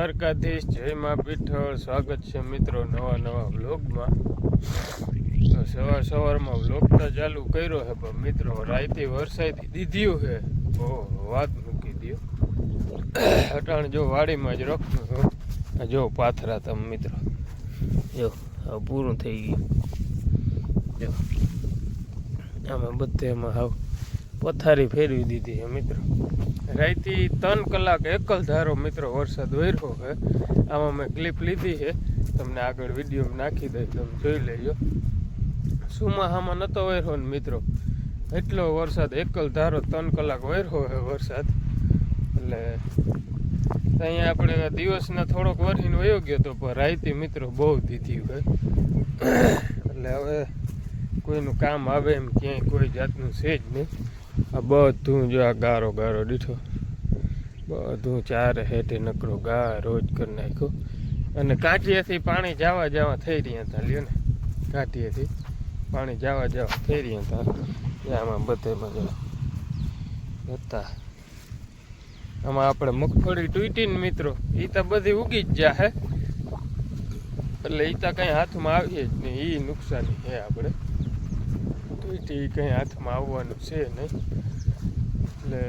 દ્વારકાધીશ, જય મા પીઠળ. સ્વાગત છે મિત્રો નવા નવા વ્લોગમાં. તો સવાર સવારમાં વ્લોગ તો ચાલુ કર્યો છે, પણ મિત્રો રાતે વરસાદી દીધ્યું છે. ઓ, વાત મૂકી દો અટાણ જો વાડીમાં જ રખનું જો પાથરા તમે મિત્રો. જો પૂરું થઈ ગયું. જો, આમાં બધે એમાં હાવ પથારી ફેરવી દીધી છે મિત્રો. રાઈતી ત્રણ કલાક એકલ ધારો મિત્રો વરસાદ વર્યો છે. આમાં મેં ક્લિપ લીધી છે. તમને આગળ વીડિયો નાખી દઈ તમે જોઈ લેજો. સુમાહામાં નહોતો વર્યો ને મિત્રો. એટલો વરસાદ એકલ ધારો ત્રણ કલાક વર્યો છે વરસાદ. એટલે અહીંયા આપણે દિવસના થોડોક વરસીને વયો ગયો તો પણ રાઈતી મિત્રો બહુ દીધી હોય એટલે હવે કોઈનું કામ આવે એમ ક્યાંય કોઈ જાતનું છે જ નહીં. આ બધું જો આ ગારો ગારો દીઠો બધું ચારે હેઠે નકરો ગા રોજ કરી નાખ્યો. અને કાંઠિયાથી પાણી જવા જવા થઈ રહ્યા હતા, લ્યો ને. કાંઠિયાથી પાણી જવા જવા થઈ રહ્યા હતા. આમાં બધે મજા હતા. આમાં આપણે મગફળી તૂટીને મિત્રો એ તો બધી ઉગી જ જાહે એટલે એ તો કંઈ હાથમાં આવીએ જ નહીં એ નુકસાની છે આપણે. તૂટી કંઈ હાથમાં આવવાનું છે નહીં. એટલે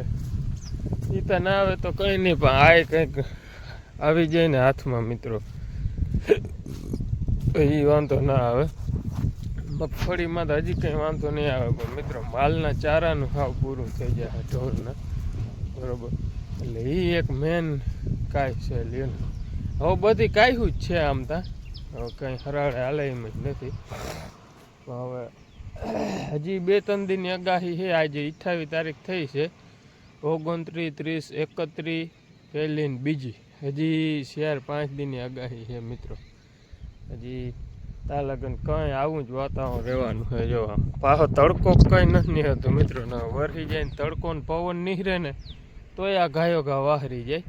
એ તો ના આવે તો કંઈ નહીં, પણ આ કંઈક આવી જાય ને હાથમાં મિત્રો. એ વાંધો ના આવે. મગફળીમાં તો હજી કંઈ વાંધો નહીં આવે, પણ મિત્રો માલના ચારાનું હાવ પૂરું થઈ જાય ઢોરના. બરોબર? એટલે એ એક મેન કાંઈ છે લ્યો હવે બધી કાંઈ જ છે આમ તા. હવે કંઈ હરાળે હાલે એમ જ નથી. હવે હજી બે ત્રણ દિનની આગાહી છે. આજે અઠ્ઠાવીસ તારીખ થઈ છે. ઓગણત્રીસ, ત્રીસ, એકત્રીસ, પહેલી ને બીજી. હજી શેર પાંચ દિનની આગાહી છે મિત્રો. હજી તા લગન કંઈ આવું જ વાતાવરણ રહેવાનું છે જો. પાછો તડકો કંઈ નથી હતો મિત્રો. ને વરસી જાય ને તડકો ને પવન નીહરે ને તોય આ ગાયો ઘા વાહરી જાય.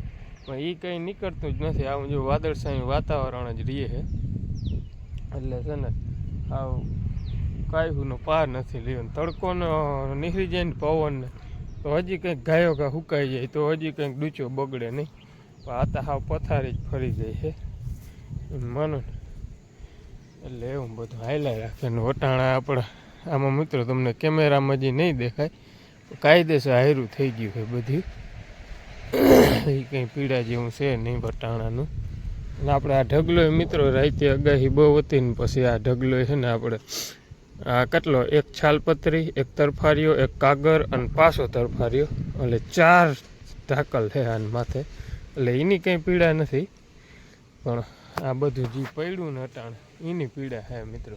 પણ એ કંઈ નીકળતું જ નથી. આવું જો વાદળછાયું વાતાવરણ જ રહે છે. એટલે છે ને, આવું કાંઈનો પાર નથી લીધો તડકોનો નીકળી જાય ને પવન ને તો હજી કંઈક ગાયો કા સુકાઈ જાય, તો હજી કંઈક ડૂચો બગડે નહીં. આ તો હાવ પથારી જ ફરી ગઈ છે માનો એટલે એવું બધું હાઈલા રાખે ને વટાણા આપણા. આમાં મિત્રો તમને કેમેરામાં જે નહીં દેખાય કાયદેસર હાયરું થઈ ગયું છે બધું. એ કંઈ પીડા જેવું છે નહીં વટાણાનું. અને આપણે આ ઢગલો મિત્રો રાતે અગાહી બહુ હતી ને પછી આ ઢગલો છે ને આપણે આ કેટલો? એક છાલપત્રી એક તરફારીઓ, એક કાગર અને પાછો તરફારીઓ. એટલે ચાર ઢાકલ છે આન માથે. એટલે એની કંઈ પીડા નથી, પણ આ બધું જે પડ્યું ને અટાણ, એની પીડા છે મિત્રો.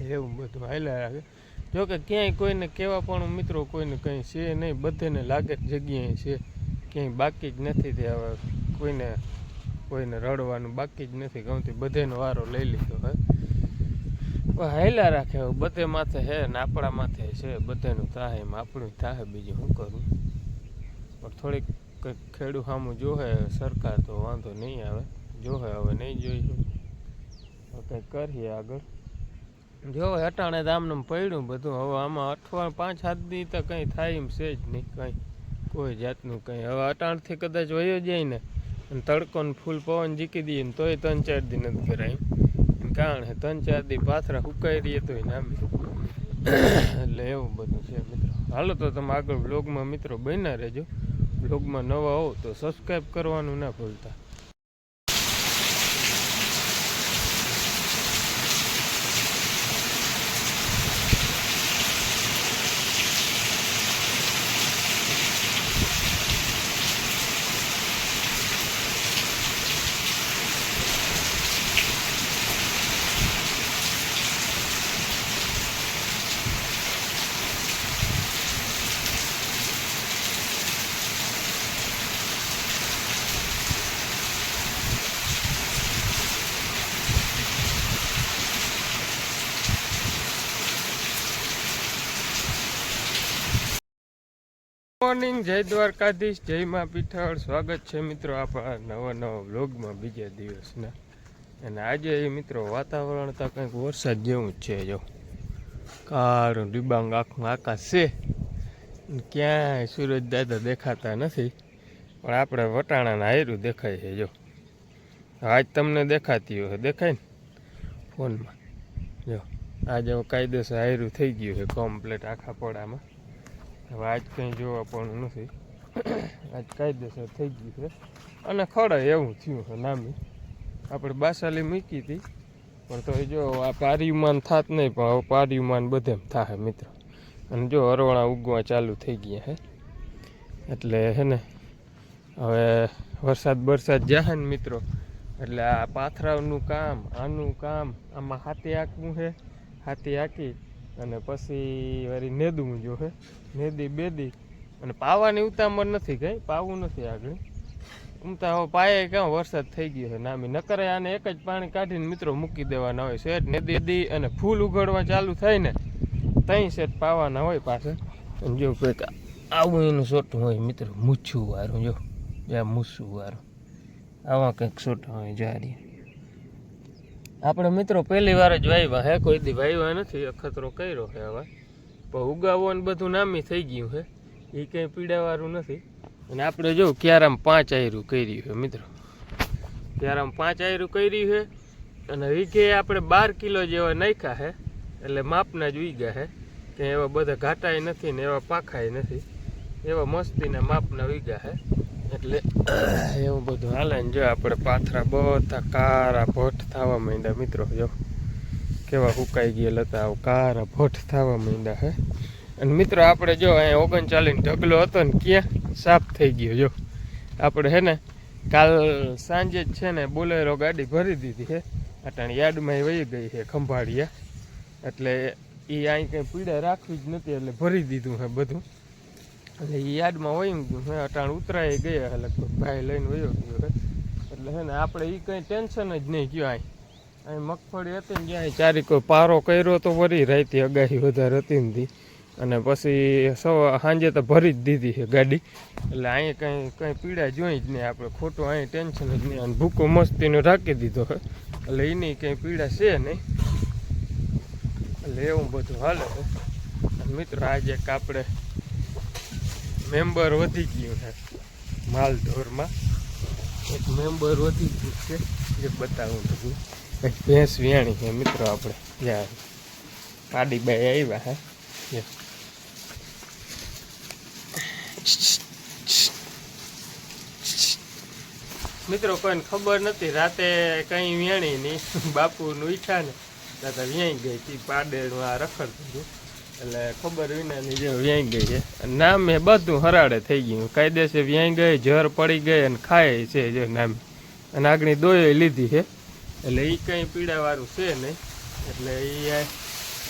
એવું બધું હાલ્યા રાખે. જોકે ક્યાંય કોઈને કહેવા પણ મિત્રો કોઈને કંઈ છે નહીં, બધાને લાગે જગ્યાએ છે. ક્યાંય બાકી જ નથી તે હવે કોઈને કોઈને રડવાનું બાકી જ નથી ગમતી. બધેનો વારો લઈ લીધો હે હાયલા રાખે બધે માથે હે ને આપણા માથે છે, બધાનું થાય એમ, આપણું થાય બીજું શું કરું? પણ થોડીક કંઈક ખેડૂત સામું જોહે, સરકાર તો વાંધો નહીં આવે. જોહે હવે નહીં જોઈશું કંઈક કરીએ આગળ. જો હટાણે તો આમને પડ્યું બધું, હવે આમાં અઠવા પાંચ સાત દી તો કંઈ થાય એમ છે જ નહીં કંઈ. કોઈ જાતનું કંઈ. હવે અટાણથી કદાચ વયો જાય ને, અને તડકો ફૂલ પવન જીકી દઈએ ને તોય ત્રણ ચાર દી નથી કરાય કારણ છે ત્રણ, ચાર દી પાથરા સુકાઈ રહીએ તો નામે એટલે એવું બધું છે મિત્રો. હાલો તો તમે આગળ બ્લોગમાં મિત્રો બન્યા રહેજો. બ્લોગમાં નવા હો તો સબસ્ક્રાઈબ કરવાનું ના ભૂલતા. મોર્નિંગ, જય દ્વારકાધીશ, જય મા પીઠળ સ્વાગત છે મિત્રો આપણા નવા નવા વ્લોગમાં બીજા દિવસના. અને આજે એ મિત્રો વાતાવરણ તો કંઈક વરસાદ જેવું જ છે જો. કાળું ડિબાંગ, આખું આકાશ છે. ક્યાંય સૂરજ દાદા દેખાતા નથી. પણ આપણે વટાણાના હાયરું દેખાય છે જો. આજ તમને દેખાતી હોય, દેખાય ને ફોનમાં. જો, આજે કાયદેસર હાયરું થઈ ગયું છે કમ્પ્લેટ આખા પડામાં હવે આજ કંઈ જોવા પણ નથી. આજ કાયદેસર થઈ ગયું છે. અને ખડે એવું થયું છે નામી. આપણે બાસાલી મૂકી હતી. પણ તો એ જો આ પારીમાન થાત નહીં, પણ હવે પારીમાન બધે થાય મિત્રો. અને જો અરવાણા ઉગવા ચાલુ થઈ ગયા હે એટલે હે ને, હવે વરસાદ બરસાદ જાહે ને મિત્રો. એટલે આ પાથરાનું કામ, આનું કામ, આમાં હાથી આંકવું છે. હાથી આંકી અને પછી વળી નેદું જો હે. નેદી, બેદી. અને પાવાની ઉતામળ નથી કઈ, પાવું નથી આગળ. ઉમતા હવે પાયે ક્યાં વરસાદ થઈ ગયો છે નામી. નકરે આને એક જ પાણી કાઢીને મિત્રો મૂકી દેવાના હોય. શેઠ નેદી દી અને ફૂલ ઉગાડવા ચાલુ થાય ને, તઈ શેઠ પાવાના હોય પાસે અને જો કંઈક આવું એનું સોટું હોય મિત્રો, મૂછું વાળું જો. જ્યાં મૂછું વાળું આવા કંઈક સોટા હોય જારી આપણે મિત્રો પહેલી વાર જ વાવ્યા હે, કોઈ દી વાવ્યા નથી, અખતરો કર્યો છે હવે. પણ ઉગાવો ને બધું નામી થઈ ગયું છે એ કંઈ પીડાવાળું નથી. અને આપણે જો ક્યારામ પાંચ આયરું કર્યું છે મિત્રો. ક્યારામ પાંચ આયરું કર્યું છે અને વીઘે આપણે બાર કિલો જેવા નાખ્યા છે એટલે માપના જ ઉગ્યા છે કે એવા બધા ઘાટાય નથી ને એવા પાખાય નથી. એવા મસ્તીના માપના ઉગ્યા છે એટલે એવું બધું હાલે ને જો આપણે પાથરા બધા કારા ભોટ થવા માંડ્યા. મિત્રો, જો, કેવા હુકાઈ ગયેલા હતા આવું કારા ભોટ થવા માંડ્યા હે. અને મિત્રો, આપણે જો અહીંયા ઓગણચાલીસ ઢગલો હતો ને ક્યાં? સાફ થઈ ગયો, જો. આપણે હે ને, કાલ સાંજે જ છે ને બોલેરો ગાડી ભરી દીધી છે અટાણે યાર્ડમાં વહી ગઈ છે ખંભાળિયા. એટલે એ અહીં કંઈ પીડા રાખવી જ નથી, એટલે ભરી દીધું હે બધું. એટલે એ હોય છે અટાણ ઉતરાઈ ગયા છે લગભગ, ભાઈ લઈને વયો ગયો એટલે હે ને આપણે એ કંઈ ટેન્શન જ નહીં ગયો અહીં અહીં મગફળી હતી ને જ્યાં ચારી કોઈ પારો કર્યો તો વરી રાતી અગાહી વધારે હતી ને અને પછી સવા, સાંજે તો ભરી જ દીધી છે ગાડી. એટલે અહીં કંઈ કંઈ પીડા જોઈ જ નહીં આપણે. ખોટું અહીં ટેન્શન જ નહીં. અને ભૂકો મસ્તીનો રાખી દીધો છે એટલે એની કંઈ પીડા છે નહીં. એટલે એવું બધું હાલે છે. મિત્રો, આજે આપણે મેમ્બર વધી ગયું છે. માલઢોરમાં. એક મેમ્બર વધી ગયું છે. જે બતાવું તમને એક ભેંસ વ્યાણી છે મિત્રો આપણે. જ્યાં પાડીબાઈ આવ્યા હે. મિત્રો કોઈને ખબર નથી, રાતે કઈ વ્યાણી નહીં બાપુનું ઈઠા ને દાદા વ્યાઈ ગઈ હતી પાડેનું આ રખડતું હતું. એટલે ખબર વિનાની જે વ્યાઈ ગઈ છે. નામે બધું હરાડે થઈ ગયું. કાયદેસર વ્યાઈ ગઈ જર પડી ગઈ અને ખાય છે જે નામે. અને આગળ દોય લીધી છે. એટલે એ કંઈ પીડાવાળું છે નહીં. એટલે એ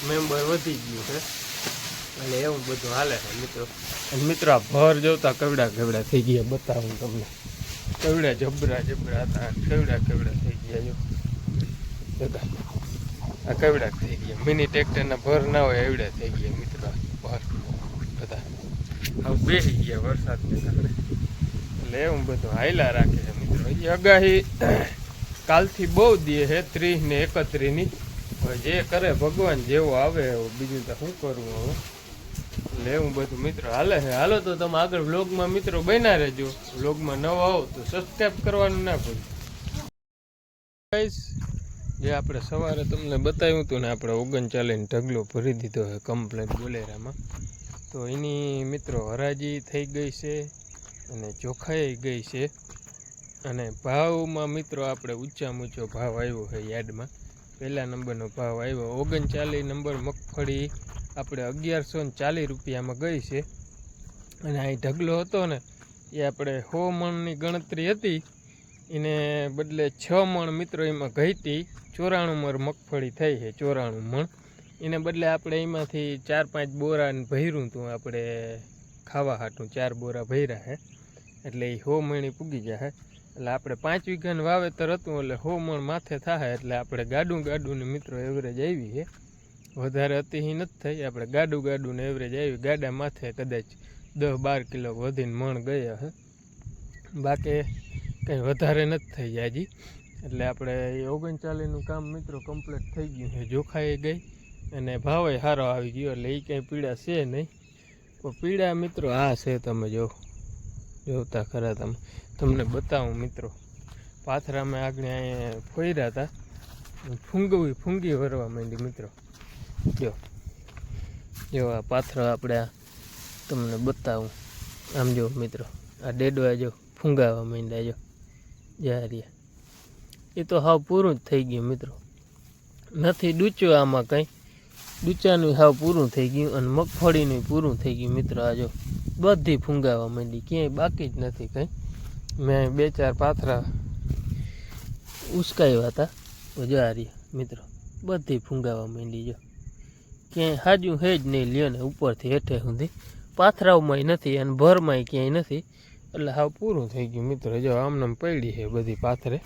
મેમ્બર વધી ગયું છે. એટલે એવું બધું હાલે છે મિત્રો. અને મિત્રો, આ ભર જોતા કવડા કવડા થઈ ગયા બતાવું તમને. કવડા જબરા જબરા હતા કેવડા કેવડા થઈ ગયા જો આ કવડા થઈ ગયા. મિની ટ્રેક્ટરના ભર ના હોય એવડા થઈ ગયા મિત્રો. ભર બધા. હવે બેસી ગયા વરસાદને કારણે. એટલે એવું બધું હાયલા રાખે છે મિત્રો. એ અગાહી કાલથી બહુ દે છે ત્રીસ ને એકત્રીસની જે કરે ભગવાન જેવો આવે એવું. બીજું તો શું કરવું હવે? એટલે એવું બધું મિત્રો હાલે છે. હાલો તો તમે આગળ વ્લોગમાં મિત્રો બન્યા રહેજો. વ્લોગમાં નવા આવો તો સબસ્ક્રાઈબ કરવાનું ના ભૂલ. જે આપણે સવારે તમને બતાવ્યું હતું ને, આપણે ઓગણચાલીસ ઢગલો ભરી દીધો છે કમ્પ્લેટ બોલેરામાં. તો એની મિત્રો હરાજી થઈ ગઈ છે અને ચોખાઈ ગઈ છે. અને ભાવમાં મિત્રો આપણે ઊંચામાં ઊંચો ભાવ આવ્યો છે યાર્ડમાં પહેલા નંબરનો ભાવ આવ્યો. ઓગણચાલીસ નંબર મગફળી આપણે અગિયારસો ને ચાલીસ રૂપિયામાં ગઈ છે. અને અહીં ઢગલો હતો ને, એ આપણે સો મણની ગણતરી હતી. એને બદલે છ મણ મિત્રો એમાં ગઈ હતી. ચોરાણું મણ મગફળી થઈ છે, ચોરાણું મણ. એને બદલે આપણે એમાંથી ચાર પાંચ બોરાને ભર્યું હતું આપણે ખાવા હાટું ચાર બોરા ભર્યા છે એટલે એ હો મણી પૂગી જાય એટલે આપણે પાંચ વીઘાનું વાવેતર હતું, એટલે હો મણ માથે થાય એટલે આપણે ગાડું ગાડુંની મિત્રો એવરેજ આવી છે વધારે અતિહી નથી થઈ, આપણે ગાડું ગાડું ને એવરેજ આવી, ગાડા માથે કદાચ દસ બાર કિલો વધીને મણ ગયા હે. બાકી કંઈ વધારે નથી થઈ હજી એટલે આપણે ઓગણચાલીસનું કામ મિત્રો કમ્પ્લીટ થઈ ગયું છે. જોખાઈ ગઈ અને ભાવે સારો આવી ગયો, એટલે એ કંઈ પીડા છે નહીં. પણ પીડા મિત્રો આ છે તમે જો, જોતા ખરા તમે. તમને બતાવું મિત્રો, પાથરામાં આગળ અહીંયા ફોર્યા હતા. ફૂંગવી, ફૂંગી વરવા માંડી મિત્રો. જો જો આ પાથરો આપણે આ તમને બતાવું. આમ જો મિત્રો, આ ડેડવા જો ફૂંગાવા માંડ્યા જો જારિયા એ તો હાવ પૂરું જ થઈ ગયું મિત્રો. નથી ડૂચ્યું આમાં કંઈ. ડૂચાનું હાવ પૂરું થઈ ગયું અને મગફળીનું પૂરું થઈ ગયું મિત્રો આજો બધી ફૂંગાવા માંડી, ક્યાંય બાકી જ નથી કંઈ. મેં બે ચાર પાથરા ઉસકાવ્યા હતા. તો મિત્રો, બધી ફૂંગાવા માંડી જો. ક્યાંય હાજું હે જ નહીં લ્યો ને ઉપરથી હેઠે સુધી. પાથરાઓમાંય નથી અને ભરમાંય ક્યાંય નથી. એટલે હાવ પૂરું થઈ ગયું મિત્રો, જો આમને પડી છે બધી પાથરે.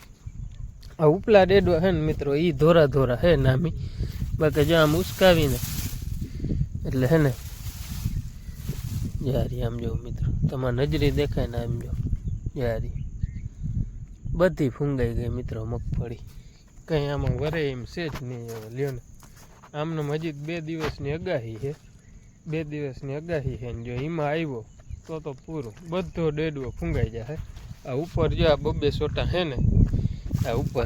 આ ઉપલા ડેડવા છે ને મિત્રો એ ધોરા ધોરા હે નામી. બાકી જો આમ ઉસકાવીને, એટલે હે ને, જારી આમ જો મિત્રો. તમારે નજરી દેખાય ને આમ જો, જારી. બધી ફૂંગાઈ ગઈ મિત્રો મગફળી. કંઈ આમાં વરે એમ છે જ નહીં હવે, લ્યો ને. આમનો હજી બે દિવસની અગાહી છે. બે દિવસની અગાહી છે જો એમાં આવ્યો, તો તો પૂરું. બધો ડેડવો ફૂંગાઈ જાય આ ઉપર જો આ બબ્બે સોટા છે ને આ ઉપર.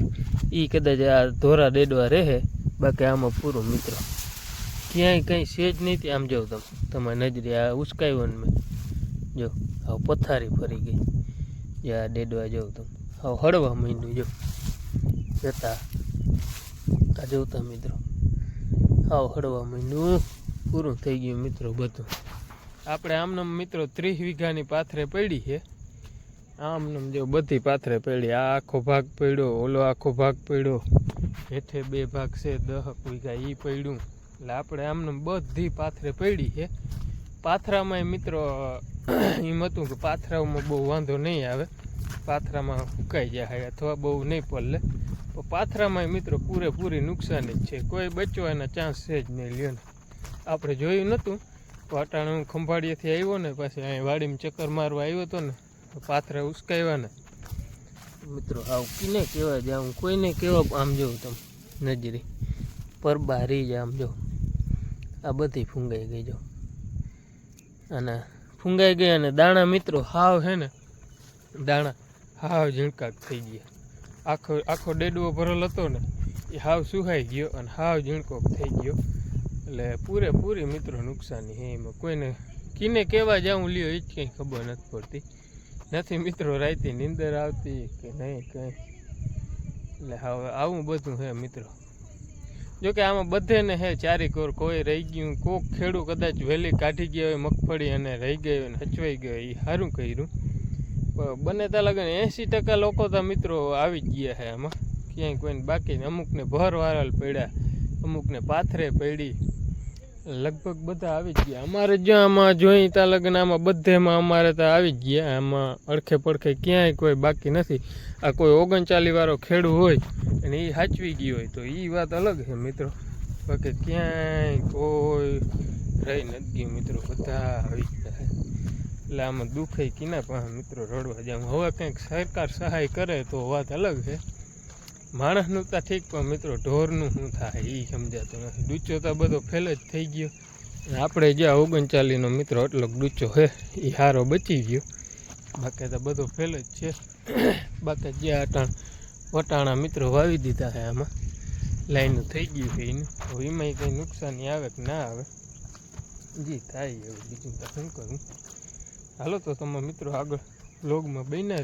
એ કદાચ આ ધોરા ડેડવા રહે, બાકી આમાં પૂરું મિત્રો. ક્યાંય કંઈ સેજ નહીં આમ જાઉં તમે, તમારી નજરે આ ઉસકાવ્યો ને મેં. જો, આ પથારી ફરી ગઈ. જે આ ડેડવા જાઉં તમે. હવે હળવા મહિનું જો. જતા. આ જોતા મિત્રો. હાવ હળવા મહિનું પૂરું થઈ ગયું મિત્રો બધું. આપણે આમનામ મિત્રો ત્રીસ વીઘાની પાથરે પડી છે. આમનામ જો બધી પાથરે પડી, આ આખો ભાગ પડ્યો, ઓલો આખો ભાગ પડ્યો. હેઠે બે ભાગ છે, દહ વીઘા એ પડ્યું. એટલે આપણે આમને બધી પાથરે પડી છે. પાથરામાં મિત્રો એમ હતું કે પાથરામાં બહુ વાંધો નહીં આવે. પાથરામાં ફૂંકાઈ જાય અથવા બહુ નહીં પડલે તો પાથરામાં મિત્રો પૂરેપૂરી નુકસાની જ છે. કોઈ બચવાના ચાન્સ છે જ નહીં, લ્યો આપણે જોયું નહોતું. પાટાણું ખંભાળિયાથી આવ્યો ને, પાછી અહીં વાડીમાં ચક્કર મારવા આવ્યો હતો ને પાથરા ઉસકાવ્યા ને. મિત્રો, આવું કીને કહેવા જાઉં કોઈને કેવા આમ જોઉં તમે નજરે પરબા બારી જ આમ જો. આ બધી ફૂંગાઈ ગઈ જો. અને ફૂંગાઈ ગઈ અને દાણા મિત્રો, હાવ હે ને, દાણા હાવ ઝીણકાક થઈ ગયા. આખો આખો ડેડવો ભરેલ હતો ને, એ હાવ સુહાઈ ગયો અને હાવ ઝીણકોક થઈ ગયો. એટલે પૂરેપૂરી મિત્રો નુકસાની હે એમાં. કોઈને કીને કહેવા જાઉં, લ્યો એ જ કંઈ ખબર નથી પડતી. નથી મિત્રો, રાઈતી નીંદર આવતી કે નહીં, કંઈ. એટલે હવે આવું બધું હે મિત્રો. જોકે આમાં બધેને હે ચારી કોર, કોઈ રહી ગયું, કોક ખેડૂ કદાચ વહેલી કાઢી ગયો હોય, મગફળી અને રહી ગયો ને હચવાઈ ગયો એ સારું કર્યું. બને ત્યાં લગન એંસી ટકા લોકો તો મિત્રો આવી જ ગયા છે આમાં. ક્યાંય કોઈને બાકી અમુકને ભર વારલ પડ્યા, અમુકને પાથરે પડી. લગભગ બધા આવી જ ગયા. અમારે જ્યાં આમાં જોઈ ત્યાં લગ્ન આમાં બધેમાં અમારે તો આવી જ ગયા. આમાં અડખે પડખે ક્યાંય કોઈ બાકી નથી. આ કોઈ ઓગણચાલીસ વાળો ખેડૂ હોય અને એ સાચવી ગયો હોય તો એ વાત અલગ છે મિત્રો. બાકી ક્યાંય કોઈ રહી નથી ગયું મિત્રો. બધા આવી ગયા એટલે આમાં દુઃખે કિના પણ મિત્રો રડવા જાઉં હવે કંઈક સરકાર સહાય કરે તો વાત અલગ છે. માણસનું તો ઠીક પણ મિત્રો ઢોરનું શું થાય એ સમજાતું નથી. ડૂચો તો બધો ફેલ જ થઈ ગયો. આપણે જ્યાં ઓગણચાલીસનો મિત્રો એટલો ડૂચો છે એ સારો બચી ગયો. બાકી તો બધો ફેલ જ છે. બાકી જ્યાં અટાણ વટાણા મિત્રો વાવી દીધા છે આમાં. લાઈનું થઈ ગયું છે એનું. હવે એમાંય કંઈ નુકસાની આવે કે ના આવે? જી થાય એવું. બીજું તો શું કરું? હાલો તો તમે મિત્રો આગળ બ્લોગમાં બન્યા